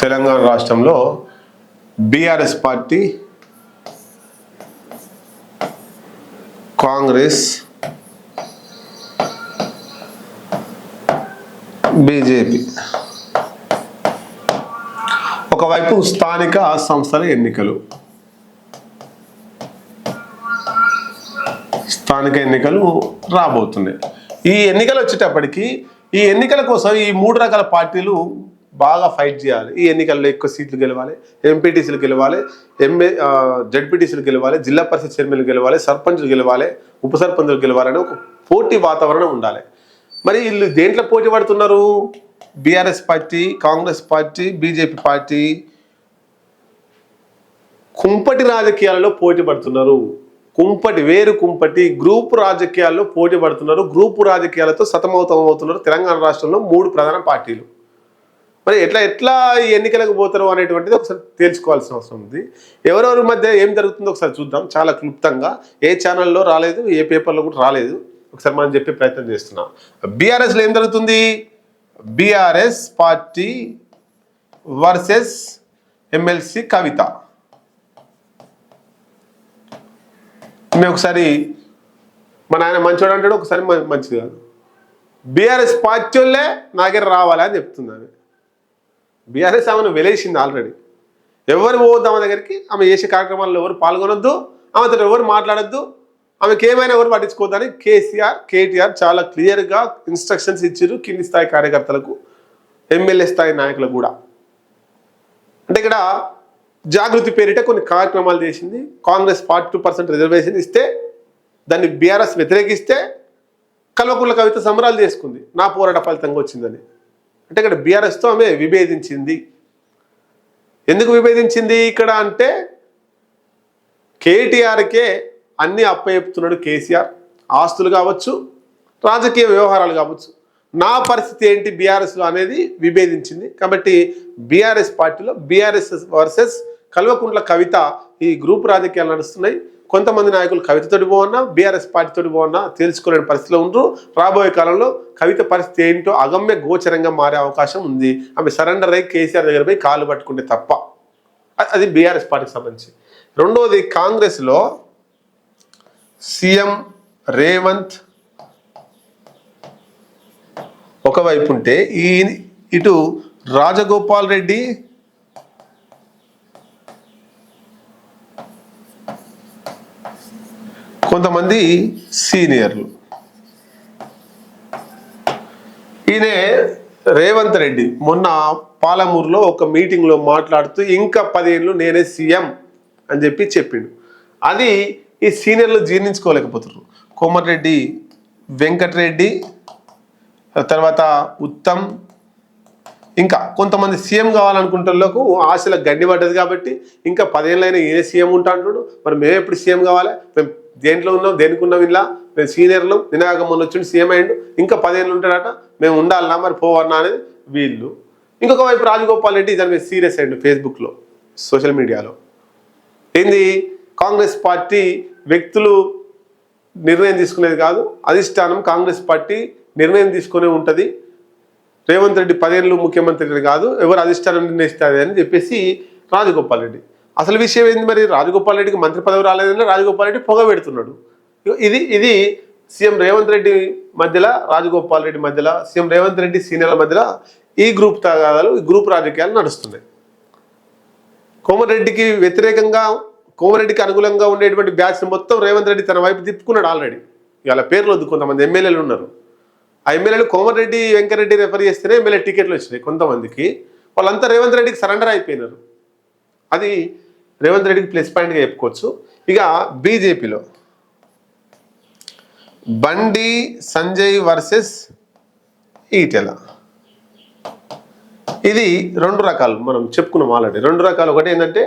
తెలంగాణ రాష్ట్రంలో BRS party Congress BJP. ఒకవైపు స్థానిక సంస్థల ఎన్నికలు. స్థానిక ఎన్నికలు రాబోతున్నాయి. ఈ ఎన్నికలు వచ్చేటప్పటికి ఈ ఎన్నికల కోసం ఈ మూడు రకాల పార్టీలు బాగా ఫైట్ చేయాలి. ఈ ఎన్నికల్లో ఎక్కువ సీట్లు గెలవాలి. ఎంపీటీసీలు గెలవాలి. ఎంఏ జడ్పీటీసీలు గెలవాలి. జిల్లా పరిషత్ చైర్మన్లు గెలవాలి. సర్పంచులు గెలవాలి. ఉప సర్పంచులు గెలవాలని ఒక పోటీ వాతావరణం ఉండాలి. మరి వీళ్ళు దేంట్లో పోటీ పడుతున్నారు? BRS party Congress party BJP party కుంపటి రాజకీయాలలో పోటీ పడుతున్నారు. కుంపటి వేరు కుంపటి గ్రూపు రాజకీయాల్లో పోటీ పడుతున్నారు. గ్రూపు రాజకీయాలతో సతమవుతమవుతున్నారు తెలంగాణ రాష్ట్రంలో మూడు ప్రధాన పార్టీలు. మరి ఎట్లా ఎట్లా ఈ ఎన్నికలకు పోతారు అనేటువంటిది ఒకసారి తేల్చుకోవాల్సిన అవసరం ఉంది. ఎవరెవరి మధ్య ఏం జరుగుతుందో ఒకసారి చూద్దాం. చాలా క్లుప్తంగా. ఏ ఛానల్లో రాలేదు ఏ పేపర్లో కూడా రాలేదు. ఒకసారి మనం చెప్పే ప్రయత్నం చేస్తున్నాం. బీఆర్ఎస్లో ఏం జరుగుతుంది? BRS party versus MLC Kavitha. మేము ఒకసారి మన ఆయన మంచోడు అంటాడు ఒకసారి మంచిది కాదు. బీఆర్ఎస్ పార్టీ వాళ్ళే నా దగ్గర రావాలి అని బీఆర్ఎస్ ఆమెను వెలేసింది ఆల్రెడీ. ఎవరు పోవద్దు ఆమె దగ్గరికి ఆమె చేసే కార్యక్రమాల్లో ఎవరు పాల్గొనొద్దు ఆమెతో ఎవరు మాట్లాడద్దు ఆమెకి ఏమైనా ఎవరు పట్టించుకోవద్దని కేసీఆర్ కేటీఆర్ చాలా క్లియర్గా ఇన్స్ట్రక్షన్స్ ఇచ్చారు కింది స్థాయి కార్యకర్తలకు ఎమ్మెల్యే స్థాయి నాయకులకు కూడా. అంటే ఇక్కడ జాగృతి పేరిట కొన్ని కార్యక్రమాలు చేసింది Congress forty two percent reservation ఇస్తే దాన్ని బీఆర్ఎస్ వ్యతిరేకిస్తే కల్వకుల కవిత సంబరాలు చేసుకుంది. నా పోరాట ఫలితంగా వచ్చిందని. అంటే ఇక్కడ బీఆర్ఎస్తో ఆమె విభేదించింది. ఎందుకు విభేదించింది ఇక్కడ అంటే కేటీఆర్కే అన్ని అప్పచెప్తున్నాడు కేసీఆర్. ఆస్తులు కావచ్చు రాజకీయ వ్యవహారాలు కావచ్చు. నా పరిస్థితి ఏంటి బీఆర్ఎస్లో అనేది విభేదించింది. కాబట్టి బీఆర్ఎస్ పార్టీలో బీఆర్ఎస్ వర్సెస్ కల్వకుంట్ల కవిత ఈ గ్రూప్ రాజకీయాలు నడుస్తున్నాయి. కొంతమంది నాయకులు కవితతోటి పోవన్నా బీఆర్ఎస్ పార్టీతోటి పోవన్నా తెలుసుకోలేని పరిస్థితిలో ఉండరు. రాబోయే కాలంలో కవిత పరిస్థితి ఏంటో అగమ్య గోచరంగా మారే అవకాశం ఉంది. ఆమె సరెండర్ అయ్యి కేసీఆర్ దగ్గర పోయి కాలు పట్టుకుంటే తప్ప. అది బీఆర్ఎస్ పార్టీకి సంబంధించి. రెండోది కాంగ్రెస్లో సీఎం రేవంత్ ఒకవైపు ఉంటే ఈ ఇటు రాజగోపాల్ రెడ్డి కొంతమంది సీనియర్లు. ఈయనే రేవంత్ రెడ్డి. మొన్న పాలమూరులో ఒక మీటింగ్లో మాట్లాడుతూ ఇంకా పదేళ్ళు నేనే సీఎం అని చెప్పి చెప్పిండు. అది ఈ సీనియర్లు జీర్ణించుకోలేకపోతున్నారు కోమటిరెడ్డి వెంకటరెడ్డి తర్వాత ఉత్తమ్ ఇంకా కొంతమంది సీఎం కావాలనుకుంటున్నకు ఆశలకు గడ్డి పడ్డది కాబట్టి ఇంకా పదేళ్ళైనా ఏ సీఎం ఉంటా అంటున్నాడు మరి మేము ఎప్పుడు సీఎం కావాలి? మేము దేంట్లో ఉన్నాం దేనికి ఉన్నాం ఇలా మేము సీనియర్లు వినాయక మొన్న వచ్చి సీఎం అయ్యిండు. ఇంకా పదేళ్ళు ఉంటాడట మేము ఉండాలన్నా మరి పోవన్నా అనేది వీళ్ళు. ఇంకొక వైపు రాజగోపాల్ రెడ్డి దాని మీద సీరియస్ అయ్యిండు ఫేస్బుక్లో సోషల్ మీడియాలో. ఏంది? కాంగ్రెస్ పార్టీ వ్యక్తులు నిర్ణయం తీసుకునేది కాదు అధిష్టానం కాంగ్రెస్ పార్టీ నిర్ణయం తీసుకునే ఉంటుంది. రేవంత్ రెడ్డి పదేళ్ళు ముఖ్యమంత్రి కాదు ఎవరు అధిష్టానం నిర్ణయిస్తుంది అని చెప్పేసి రాజగోపాల్ రెడ్డి. అసలు విషయం ఏంది మరి? రాజగోపాల్ రెడ్డికి మంత్రి పదవి రాలేదని రాజగోపాల్ రెడ్డి పొగ పెడుతున్నాడు. ఇది ఇది సీఎం రేవంత్ రెడ్డి మధ్యలో రాజగోపాల్ రెడ్డి మధ్యలో సీఎం రేవంత్ రెడ్డి సీనియర్ల మధ్యలో ఈ గ్రూప్ తగాదాలు ఈ గ్రూప్ రాజకీయాలు నడుస్తున్నాయి. కోమరెడ్డికి వ్యతిరేకంగా కోమరెడ్డికి అనుకూలంగా ఉండేటువంటి బ్యాచ్ మొత్తం రేవంత్ రెడ్డి తన వైపు తిప్పుకున్నాడు ఆల్రెడీ. ఇవాళ పేర్లు వద్దు కొంతమంది ఎమ్మెల్యేలు ఉన్నారు. ఆ ఎమ్మెల్యేలు కోమరెడ్డి వెంకరెడ్డి రెఫర్ చేస్తేనే ఎమ్మెల్యే టికెట్లు వచ్చినాయి కొంతమందికి. వాళ్ళంతా రేవంత్ రెడ్డికి సరెండర్ అయిపోయినారు. అది రేవంత్ రెడ్డికి ప్లస్ పాయింట్గా చెప్పుకోవచ్చు. ఇక బీజేపీలో బండి సంజయ్ వర్సెస్ ఈటెల. ఇది రెండు రకాలు మనం చెప్పుకున్నాం ఆల్రెడీ రెండు రకాలు ఒకటి ఏంటంటే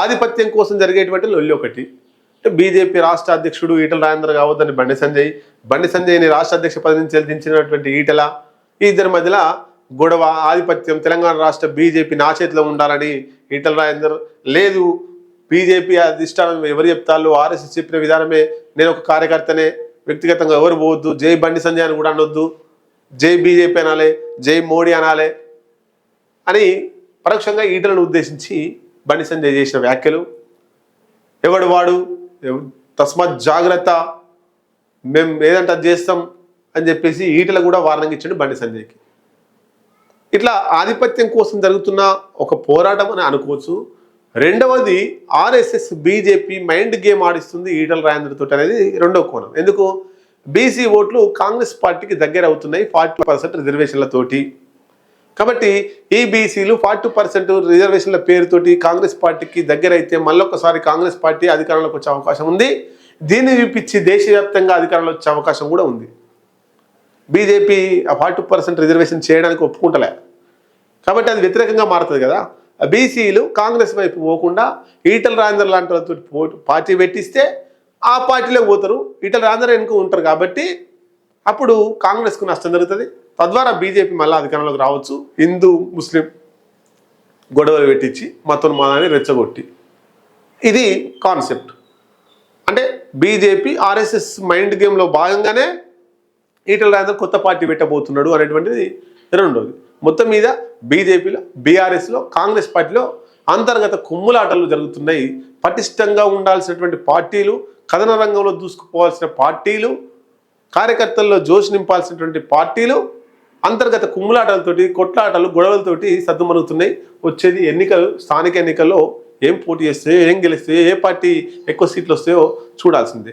ఆధిపత్యం కోసం జరిగేటువంటి లొల్లి ఒకటి. అంటే బీజేపీ రాష్ట్ర అధ్యక్షుడు ఈటల రాజేంద్ర కావద్దని బండి సంజయ్ బండి సంజయ్ని రాష్ట్ర అధ్యక్ష పదవి నుంచి దించినటువంటి ఈటల ఇద్దరి మధ్యలో గొడవ ఆధిపత్యం తెలంగాణ రాష్ట్ర బీజేపీ నా చేతిలో ఉండాలని ఈటల రాజేందర్ లేదు. బీజేపీ అధిష్టానం ఎవరు చెప్తారు? ఆర్ఎస్ఎస్ చెప్పిన విధానమే నేను ఒక కార్యకర్తనే వ్యక్తిగతంగా ఎవరు పోవద్దు జై బండి సంజయ్ అని కూడా అనొద్దు జై బీజేపీ అనాలి జై మోడీ అనాలి అని పరోక్షంగా ఈటలను ఉద్దేశించి బండి సంజయ్ చేసిన వ్యాఖ్యలు. ఎవడు వాడు? తస్మాత్ జాగ్రత్త మేము ఏదంటే అది చేస్తాం అని చెప్పేసి ఈటల కూడా వార్నింగ్ ఇచ్చాడు బండి సంజయ్కి. ఇట్లా ఆధిపత్యం కోసం జరుగుతున్న ఒక పోరాటం అని అనుకోవచ్చు. రెండవది ఆర్ఎస్ఎస్ బీజేపీ మైండ్ గేమ్ ఆడిస్తుంది ఈటల రాజేంద్రతో తోటి అనేది రెండవ కోణం. ఎందుకు? బీసీ ఓట్లు కాంగ్రెస్ పార్టీకి దగ్గర అవుతున్నాయి ఫార్టీ పర్సెంట్ రిజర్వేషన్లతోటి కాబట్టి ఈ బీసీలు ఫార్టీ పర్సెంట్ రిజర్వేషన్ల పేరుతోటి కాంగ్రెస్ పార్టీకి దగ్గర అయితే మళ్ళొకసారి కాంగ్రెస్ పార్టీ అధికారంలోకి వచ్చే అవకాశం ఉంది. దీన్ని చూపించి దేశవ్యాప్తంగా అధికారంలో వచ్చే అవకాశం కూడా ఉంది. బీజేపీ ఫార్టీ పర్సెంట్ రిజర్వేషన్ చేయడానికి ఒప్పుకుంటలే. కాబట్టి అది వ్యతిరేకంగా మారుతుంది కదా. బీసీలు కాంగ్రెస్ వైపు పోకుండా ఈటల రాజేందర్ లాంటి వాళ్ళతో పో- పార్టీ పెట్టిస్తే ఆ పార్టీలోకి పోతారు. ఈటల రాజేందర్ వెనుక ఉంటారు కాబట్టి అప్పుడు కాంగ్రెస్కు నష్టం జరుగుతుంది. తద్వారా బీజేపీ మళ్ళీ అధికారంలోకి రావచ్చు. హిందూ ముస్లిం గొడవలు పెట్టించి మతం మతాన్ని రెచ్చగొట్టి. ఇది కాన్సెప్ట్. అంటే బీజేపీ ఆర్ఎస్ఎస్ మైండ్ గేమ్లో భాగంగానే ఈటల రాజేందర్ కొత్త పార్టీ పెట్టబోతున్నాడు అనేటువంటిది రెండోది. మొత్తం మీద బీజేపీలో బీఆర్ఎస్లో కాంగ్రెస్ పార్టీలో అంతర్గత కుమ్ములాటలు జరుగుతున్నాయి. పటిష్టంగా ఉండాల్సినటువంటి పార్టీలు కథన రంగంలో దూసుకుపోవాల్సిన పార్టీలు కార్యకర్తల్లో జోష్ నింపాల్సినటువంటి పార్టీలు అంతర్గత కుమ్ములాటలతోటి కొట్లాటలు గొడవలతోటి సద్దుమరుగుతున్నాయి వచ్చేది ఎన్నికలు స్థానిక ఎన్నికల్లో ఏం పోటీ చేస్తాయో ఏం గెలుస్తాయో ఏ పార్టీ ఎక్కువ సీట్లు వస్తాయో చూడాల్సిందే.